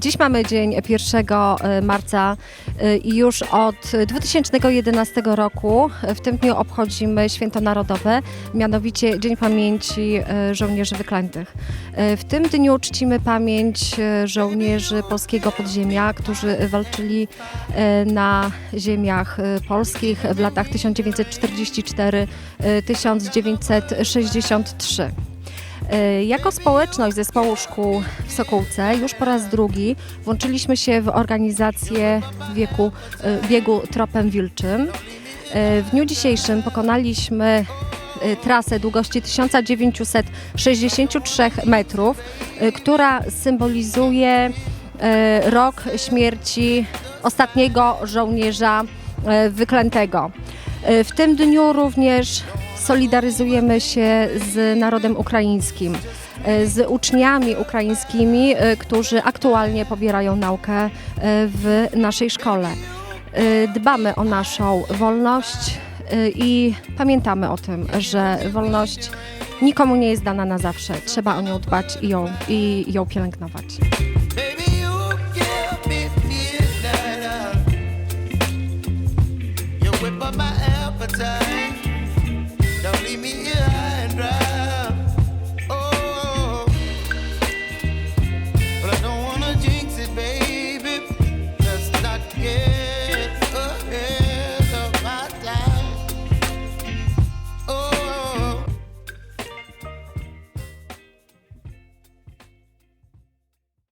Dziś mamy dzień 1 marca y, i już od 2011 roku w tym dniu obchodzimy Święto Narodowe, mianowicie Dzień Pamięci y, Żołnierzy Wyklętych. W tym dniu czcimy pamięć żołnierzy polskiego podziemia, którzy walczyli na ziemiach polskich w latach 1944-1963. E, Jako społeczność zespołu szkół Sokółce już po raz drugi włączyliśmy się w organizację wieku, e, biegu Tropem Wilczym. E, W dniu dzisiejszym pokonaliśmy e, trasę długości 1963 metrów, która symbolizuje rok śmierci ostatniego żołnierza wyklętego. E, W tym dniu również solidaryzujemy się z narodem ukraińskim, e, z uczniami ukraińskimi, e, którzy aktualnie pobierają naukę w naszej szkole. Dbamy o naszą wolność i pamiętamy o tym, że wolność nikomu nie jest dana na zawsze. Trzeba o nią dbać i ją, i ją pielęgnować. but my appetite.